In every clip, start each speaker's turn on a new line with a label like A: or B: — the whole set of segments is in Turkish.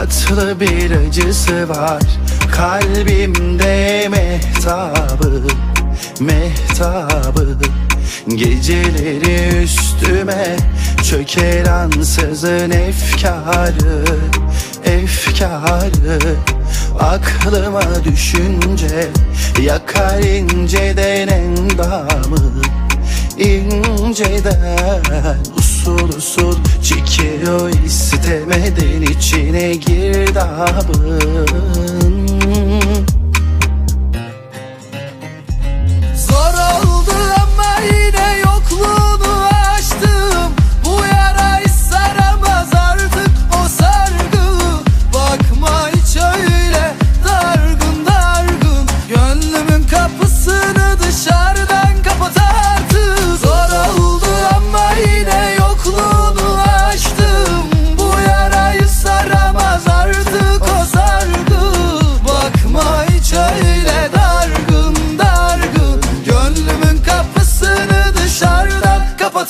A: Tatlı bir acısı var. Kalbimde mehtabı Mehtabı. Geceleri üstüme Çöker ansızın efkarı Efkarı. Aklıma düşünce Yakar inceden endamı inceden Usul usul çekiyor istemeden içine Zor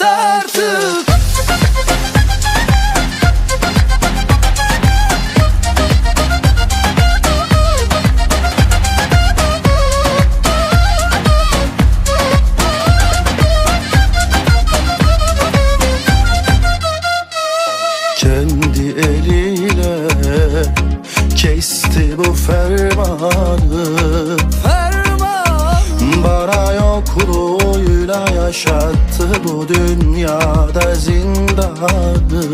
A: artık. Kendi eliyle kesti bu fermanı yaşattı bu dünyada zindanı